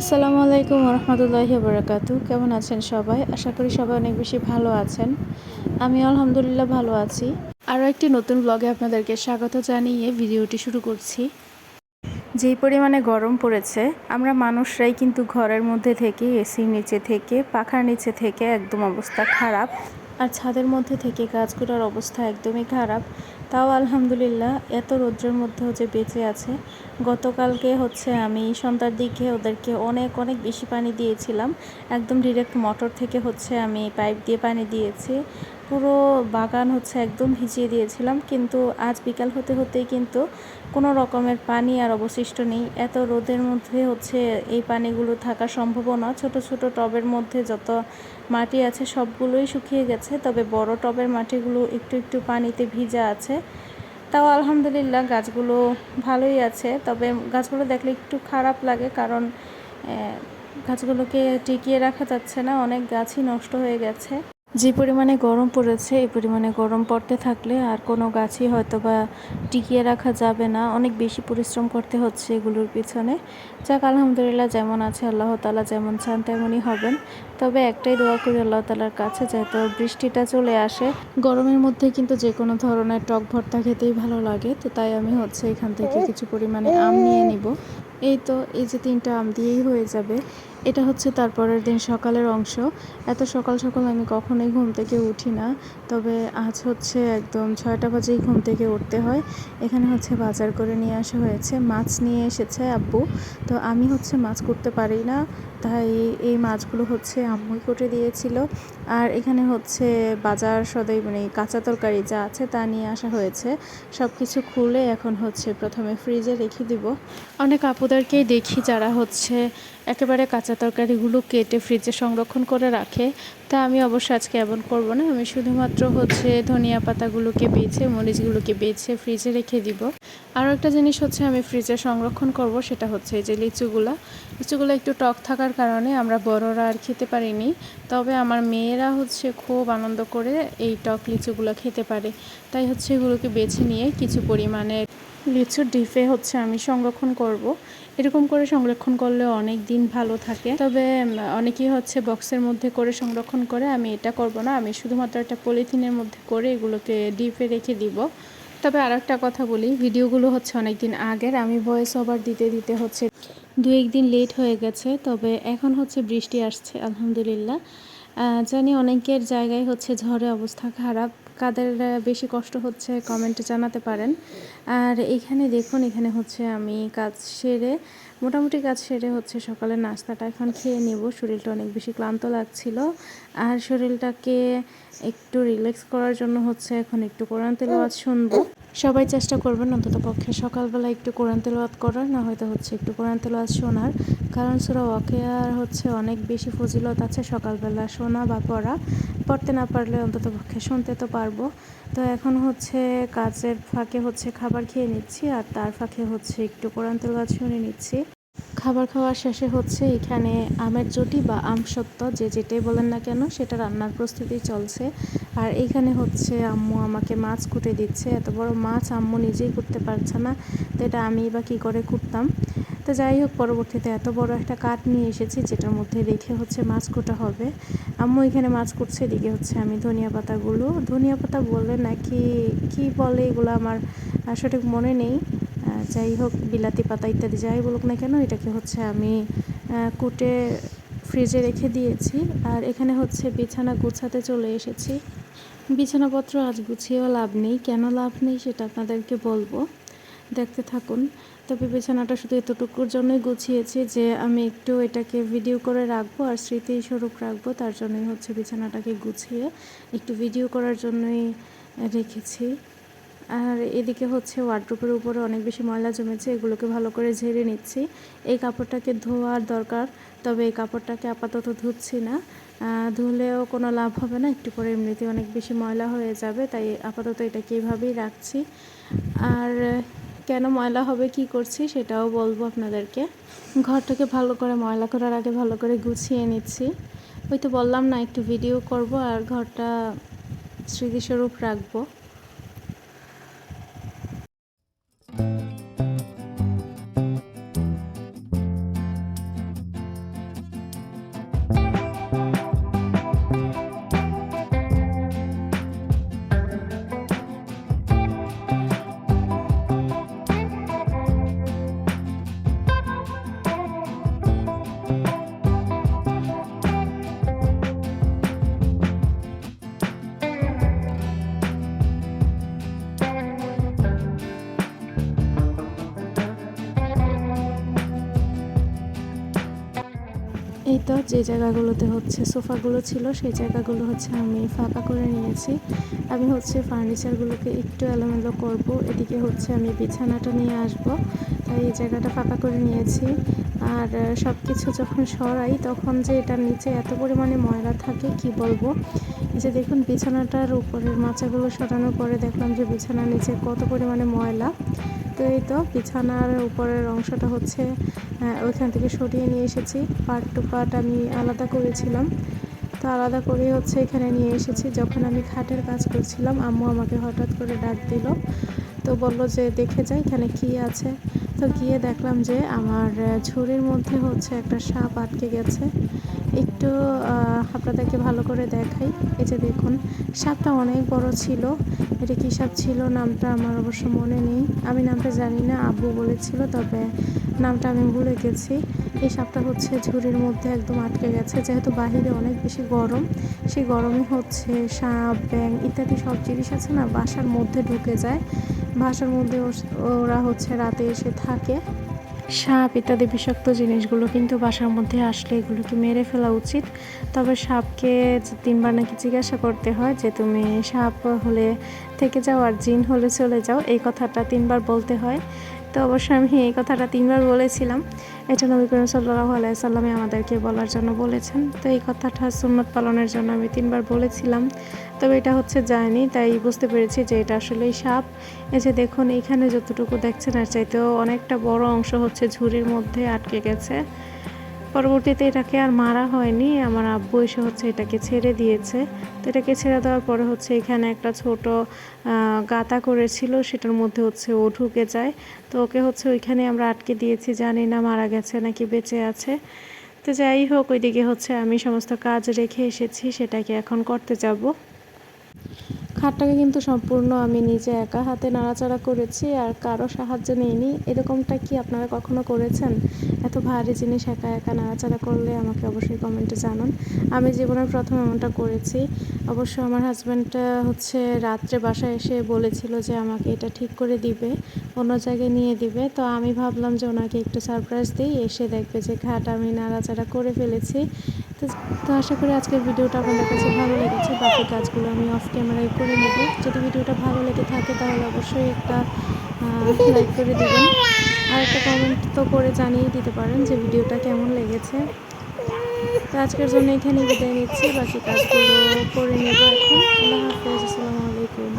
আসসালামু আলাইকুম রহমতুল্লাহি বরাকাতু কেমন আছেন সবাই? আশা করি সবাই অনেক বেশি ভালো আছেন। আমি আলহামদুলিল্লাহ ভালো আছি। আরও একটি নতুন ব্লগে আপনাদেরকে স্বাগত জানিয়ে ভিডিওটি শুরু করছি। যেই পরিমাণে গরম পড়েছে, আমরা মানুষরাই কিন্তু ঘরের মধ্যে থেকে, এসির নিচে থেকে, পাখার নিচে থেকে একদম অবস্থা খারাপ। আর ছাদের মধ্যে থেকে করার অবস্থা একদমই খারাপ। তাও আলহামদুলিল্লাহ, এত রৌদ্রের মধ্যেও যে বেঁচে আছে গতকালকে হচ্ছে আমি সন্ধ্যার দিকে ওদেরকে অনেক অনেক বেশি পানি দিয়েছিলাম। একদম ডিরেক্ট মোটর থেকে হচ্ছে আমি পাইপ দিয়ে পানি দিয়েছি। পুরো বাগান হচ্ছে একদম ভিজিয়ে দিয়েছিলাম। কিন্তু আজ বিকাল হতে হতেই কিন্তু কোনো রকমের পানি আর অবশিষ্ট নেই। এত রোদের মধ্যে হচ্ছে এই পানিগুলো থাকা সম্ভবও না। ছোট ছোট টবের মধ্যে যত মাটি আছে সবগুলোই শুকিয়ে গেছে। তবে বড় টবের মাটিগুলো একটু একটু পানিতে ভিজা আছে। তাও আলহামদুলিল্লাহ গাছগুলো ভালোই আছে। তবে গাছগুলো দেখলে একটু খারাপ লাগে কারণ গাছগুলোকে টিকিয়ে রাখা যাচ্ছে না, অনেক গাছই নষ্ট হয়ে গেছে। যে পরিমাণে গরম পড়েছে, এই পরিমাণে গরম পড়তে থাকলে আর কোনো গাছই হয়তো বা টিকিয়ে রাখা যাবে না। অনেক বেশি পরিশ্রম করতে হচ্ছে এগুলোর পিছনে। যাক, আলহামদুলিল্লাহ যেমন আছে, আল্লাহ তালা যেমন চান তেমনই হবেন। তবে একটাই দোয়া করি আল্লাহ তালার কাছে যেহেতু বৃষ্টিটা চলে আসে। গরমের মধ্যে কিন্তু যে কোনো ধরনের টক ভর্তা খেতেই ভালো লাগে। তো তাই আমি হচ্ছে এখান থেকে কিছু পরিমাণে আম নিয়ে নিব। এই তো, এই যে তিনটা আম দিয়েই হয়ে যাবে। এটা হচ্ছে তারপরের দিন সকালের অংশ। এত সকাল সকাল আমি কখনোই ঘুম থেকে উঠি না। তবে আজ হচ্ছে একদম ছয়টা বাজেই ঘুম থেকে উঠতে হয়। এখানে হচ্ছে বাজার করে নিয়ে আসা হয়েছে। মাছ নিয়ে এসেছে আব্বু। তো আমি হচ্ছে মাছ করতে পারি না। তাই এই মাছগুলো হচ্ছে আম্মুই কেটে দিয়েছিল। আর এখানে হচ্ছে বাজার সদাই মানে কাঁচা তরকারি যা আছে তা নিয়ে আসা হয়েছে। সব কিছু খুলে এখন হচ্ছে প্রথমে ফ্রিজে রেখে দিব। অনেক আপুদেরকেই দেখি যারা হচ্ছে একেবারে কাঁচা তরকারিগুলো কেটে ফ্রিজে সংরক্ষণ করে রাখে। তা আমি অবশ্য আজকে এমন করব না। আমি শুধুমাত্র হচ্ছে ধনিয়া পাতাগুলোকে বেছে, মরিচগুলোকে বেছে ফ্রিজে রেখে দিব। আরও একটা জিনিস হচ্ছে আমি ফ্রিজে সংরক্ষণ করব, সেটা হচ্ছে যে লিচুগুলা। লিচুগুলো একটু টক থাকার কারণে আমরা বড়রা আর খেতে পারিনি। তবে আমার মেয়েরা হচ্ছে খুব আনন্দ করে এই টক লিচুগুলো খেতে পারে। তাই হচ্ছে এগুলোকে বেছে নিয়ে কিছু পরিমাণে লিচুর ডিপে হচ্ছে আমি সংরক্ষণ করব। এরকম করে সংরক্ষণ করলে অনেক দিন ভালো থাকে। তবে অনেকেই হচ্ছে বক্সের মধ্যে করে সংরক্ষণ করে, আমি এটা করব না। আমি শুধুমাত্র একটা পলিথিনের মধ্যে করে এগুলোকে ডিপে রেখে দিব। তবে আর একটা কথা বলি, ভিডিওগুলো হচ্ছে অনেক দিন আগের। আমি ভয়েস ওভার দিতে দিতে হচ্ছে দু একদিন লেট হয়ে গেছে, তবে এখন হচ্ছে বৃষ্টি আসছে, আলহামদুলিল্লাহ। জানি অনেকের জায়গায় হচ্ছে ঝড়ে অবস্থা খারাপ। কাদের বেশি কষ্ট হচ্ছে কমেন্টে জানাতে পারেন। আর এখানে দেখুন, এখানে হচ্ছে আমি কাজ সেরে, মোটামুটি কাজ সেরে হচ্ছে সকালে নাস্তাটা এখন খেয়ে নেব। শরীরটা অনেক বেশি ক্লান্ত লাগছিল। আর শরীরটাকে একটু রিল্যাক্স করার জন্য হচ্ছে এখন একটু কোরআন তেলাওয়াত শুনব। সবাই চেষ্টা করবেন অন্তত পক্ষে সকালবেলা একটু কোরআন তেলাওয়াত করার, না হয়তো হচ্ছে একটু কোরআন তেলাওয়াত শোনার। কারণ সুরা ওয়াকেয়ার হচ্ছে অনেক বেশি ফজিলত আছে সকালবেলা শোনা বা পড়া। পড়তে না পারলে অন্তত পক্ষে শুনতে তো পারব। তো এখন হচ্ছে কাজের ফাঁকে হচ্ছে খাবার খেয়ে নিচ্ছি আর তার ফাঁকে হচ্ছে একটু কোরআন তেলাওয়াত শুনে নিচ্ছি। খাবার খাওয়ার শেষে হচ্ছে এখানে আমের জটি বা আম সত্ত্ব, যে যেটাই বলেন না কেন, সেটা রান্নার প্রস্তুতি চলছে। আর এখানে হচ্ছে আম্মু আমাকে মাছ কুটে দিচ্ছে। এত বড় মাছ আম্মু নিজেই করতে পারছে না, তো এটা আমি বা কী করে কুটতাম? তো যাই হোক, পরবর্তীতে এত বড় একটা কাঠ নিয়ে এসেছি, যেটার মধ্যে রেখে হচ্ছে মাছ কুটা হবে। আম্মু এখানে মাছ কুটছে, এদিকে হচ্ছে আমি ধনিয়া পাতাগুলো। ধনিয়া পাতা বলে নাকি, কি বলে এগুলো আমার সঠিক মনে নেই। যাই হোক, বিলাতি পাতা ইত্যাদি যাই বলুক না কেন, এটাকে হচ্ছে আমি কুটে ফ্রিজে রেখে দিয়েছি। আর এখানে হচ্ছে বিছানা গুছাতে চলে এসেছি। বিছানাপত্র আজ গুছিয়েও লাভ নেই। কেন লাভ নেই সেটা আপনাদেরকে বলব। দেখতে থাকুন। তবে বিছানাটা শুধু এতটুকুর জন্যই গুছিয়েছি যে আমি একটু এটাকে ভিডিও করে রাখব আর স্মৃতিস্বরূপ রাখব। তার জন্যই হচ্ছে বিছানাটাকে গুছিয়ে একটু ভিডিও করার জন্যই রেখেছি। আর এদিকে হচ্ছে ওয়ার্ড্রোপের উপরে অনেক বেশি ময়লা জমেছে, এগুলোকে ভালো করে ঝেড়ে নিচ্ছি। এই কাপড়টাকে ধোয়ার দরকার, তবে এই কাপড়টাকে আপাতত ধুচ্ছি না। ধুলেও কোনো লাভ হবে না, একটু পরে এমনিতে অনেক বেশি ময়লা হয়ে যাবে, তাই আপাতত এটাকে এইভাবেই রাখছি। আর কেন ময়লা হবে, কি করছি সেটাও বলব আপনাদেরকে। ঘরটাকে ভালো করে ময়লা করার আগে ভালো করে গুছিয়ে নিচ্ছি। ওই তো বললাম না, একটু ভিডিও করব আর ঘরটা স্মৃতিস্বরূপ রাখব। এই তো যে জায়গাগুলোতে হচ্ছে সোফাগুলো ছিল, সেই জায়গাগুলো হচ্ছে আমি ফাঁকা করে নিয়েছি। আমি হচ্ছে ফার্নিচারগুলোকে একটু এলোমেলো করব, এদিকে হচ্ছে আমি বিছানাটা নিয়ে আসব। তাই এই জায়গাটা ফাঁকা করে নিয়েছি। আর সব কিছু যখন সরাই, তখন যে এটার নিচে এত পরিমাণে ময়লা থাকে, কি বলব? যে দেখুন বিছানাটার উপরের মাচাগুলো সরানোর পরে দেখলাম যে বিছানার নিচে কত পরিমাণে ময়লা। তো এই তো বিছানার উপরের অংশটা হচ্ছে ওইখান থেকে সরিয়ে নিয়ে এসেছি। পার্ট টু পার্ট আমি আলাদা করেছিলাম। তো আলাদা করে হচ্ছে এখানে নিয়ে এসেছি। যখন আমি খাটের কাজ করছিলাম, আম্মু আমাকে হঠাৎ করে ডাক দিল। তো বলল যে, দেখে যাই এখানে কি আছে? তো গিয়ে দেখলাম যে, আমার ঝুড়ির মধ্যে হচ্ছে একটা সাপ আটকে গেছে। একটু আপনাদেরকে ভালো করে দেখাই। এই যে দেখুন, সাপটা অনেক বড় ছিল। এটা কী সাপ ছিল? নামটা আমার অবশ্য মনে নেই। আমি নামটা জানি না, আব্বু বলেছিল, তবে নামটা আমি ভুলে গেছি। এই সাপটা হচ্ছে ঝুড়ির মধ্যে একদম আটকে গেছে। যেহেতু বাহিরে অনেক বেশি গরম সেই গরমে হচ্ছে সাপ ব্যাং ইত্যাদি সব জিনিস আছে না, বাসার মধ্যে ঢুকে যায়। বাসার মধ্যে ওরা হচ্ছে রাতে এসে থাকে। সাপ ইত্যাদি বিষাক্ত জিনিসগুলো কিন্তু বাসার মধ্যে আসলে এগুলোকে মেরে ফেলা উচিত। তবে সাপকে তিনবার নাকি জিজ্ঞাসা করতে হয় যে, তুমি সাপ হলে থেকে যাও আর জিন হলে চলে যাও, এই কথাটা তিনবার বলতে হয়। তো অবশ্যই আমি এই কথাটা তিনবার বলেছিলাম। এটা নবী করিম সাল্লাহ আলাইসাল্লামে আমাদেরকে বলার জন্য বলেছেন। তো এই কথাটা সুন্নত পালনের জন্য আমি তিনবার বলেছিলাম। তবে এটা হচ্ছে যায়নি তাই বুঝতে পেরেছি যে এটা আসলেই সাপ। এই যে দেখুন, এইখানে যতটুকু দেখছেন, আর চাইতেও অনেকটা বড় অংশ হচ্ছে ঝুড়ির মধ্যে আটকে গেছে। পরবর্তীতে এটাকে আর মারা হয়নি, আমার আব্বু এসে হচ্ছে এটাকে ছেড়ে দিয়েছে। তো এটাকে ছেড়ে দেওয়ার পরে হচ্ছে এখানে একটা ছোট গাতা করেছিল, সেটার মধ্যে হচ্ছে ও ঢুকে যায়। তো ওকে হচ্ছে ওইখানে আমরা আটকে দিয়েছি, জানি না মারা গেছে নাকি বেঁচে আছে। তো যাই হোক, ওইদিকে হচ্ছে আমি সমস্ত কাজ রেখে এসেছি, সেটাকে এখন করতে যাব। খাটটাকে কিন্তু সম্পূর্ণ আমি নিজে একা হাতে নাড়াচাড়া করেছি আর কারও সাহায্য নিইনি। এরকমটা কি আপনারা কখনো করেছেন? এত ভারী জিনিস একা একা নাড়াচাড়া করলে আমাকে অবশ্যই কমেন্টে জানান। আমি জীবনের প্রথম এমনটা করেছি। অবশ্য আমার হাজব্যান্ডটা হচ্ছে রাত্রে বাসায় এসে বলেছিল যে আমাকে এটা ঠিক করে দিবে, অন্য জায়গায় নিয়ে দিবে। তো আমি ভাবলাম যে ওনাকে একটু সারপ্রাইজ দিই, এসে দেখবে যে খাট আমি নাড়াচাড়া করে ফেলেছি। তো আশা করি আজকের ভিডিওটা আপনাদের কাছে ভালো লেগেছে। বাকি কাজগুলো আমি অফ ক্যামেরায় করে নেব। যদি ভিডিওটা ভালো লেগে থাকে তাহলে অবশ্যই একটা লাইক করে দেবেন। আর একটা কমেন্ট তো করে জানিয়ে দিতে পারেন যে ভিডিওটা কেমন লেগেছে। তো আজকের জন্য এখানে বিদায় নিচ্ছি। বাকি কাজগুলো করে নেব এখন। আল্লাহ হাফেজ। আসসালামু আলাইকুম।